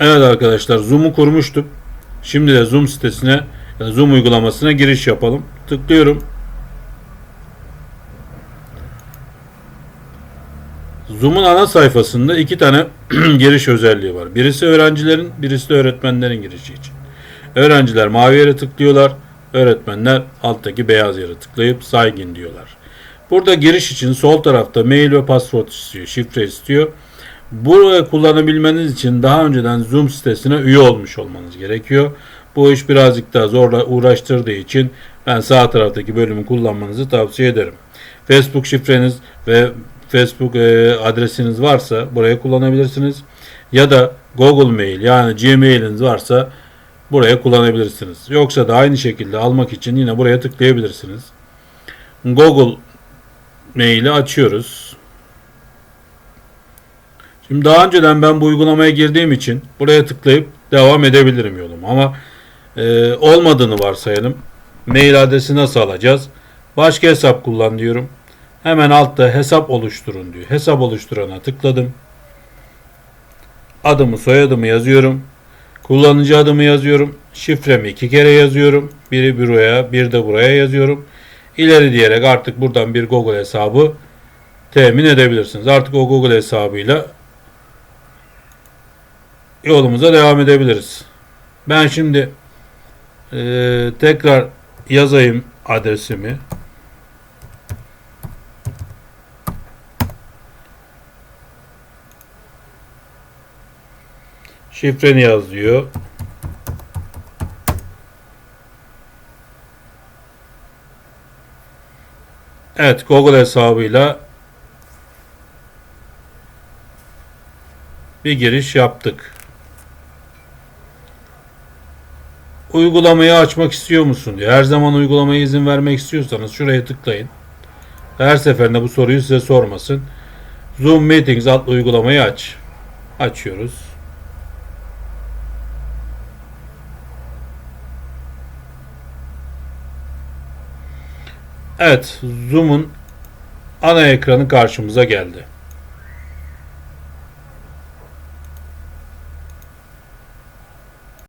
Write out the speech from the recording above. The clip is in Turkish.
Evet arkadaşlar Zoom'u kurmuştuk. Şimdi de Zoom sitesine Zoom uygulamasına giriş yapalım. Tıklıyorum. Zoom'un ana sayfasında iki tane giriş özelliği var. Birisi öğrencilerin, birisi de öğretmenlerin girişi için. Öğrenciler mavi yere tıklıyorlar. Öğretmenler alttaki beyaz yere tıklayıp saygın diyorlar. Burada giriş için sol tarafta mail ve password istiyor, şifre istiyor. Burayı kullanabilmeniz için daha önceden Zoom sitesine üye olmuş olmanız gerekiyor. Bu iş birazcık daha zorla uğraştırdığı için ben sağ taraftaki bölümü kullanmanızı tavsiye ederim. Facebook şifreniz ve Facebook e, adresiniz varsa buraya kullanabilirsiniz. Ya da Google Mail yani Gmail'iniz varsa buraya kullanabilirsiniz. Yoksa da aynı şekilde almak için yine buraya tıklayabilirsiniz. Google Mail'i açıyoruz. Şimdi daha önceden ben bu uygulamaya girdiğim için buraya tıklayıp devam edebilirim yolum. Ama e, olmadığını varsayalım. Mail adresi nasıl alacağız? Başka hesap kullan diyorum. Hemen altta hesap oluşturun diyor. Hesap oluşturana tıkladım. Adımı soyadımı yazıyorum. Kullanıcı adımı yazıyorum. Şifremi iki kere yazıyorum. Biri buraya bir de buraya yazıyorum. İleri diyerek artık buradan bir Google hesabı temin edebilirsiniz. Artık o Google hesabıyla yolumuza devam edebiliriz. Ben şimdi eee, tekrar yazayım adresimi. Şifreni yaz diyor. Evet Google hesabıyla bir giriş yaptık. Uygulamayı açmak istiyor musun diyor. Her zaman uygulamaya izin vermek istiyorsanız şuraya tıklayın. Her seferinde bu soruyu size sormasın. Zoom Meetings adlı uygulamayı aç. Açıyoruz. Evet, Zoom'un ana ekranı karşımıza geldi.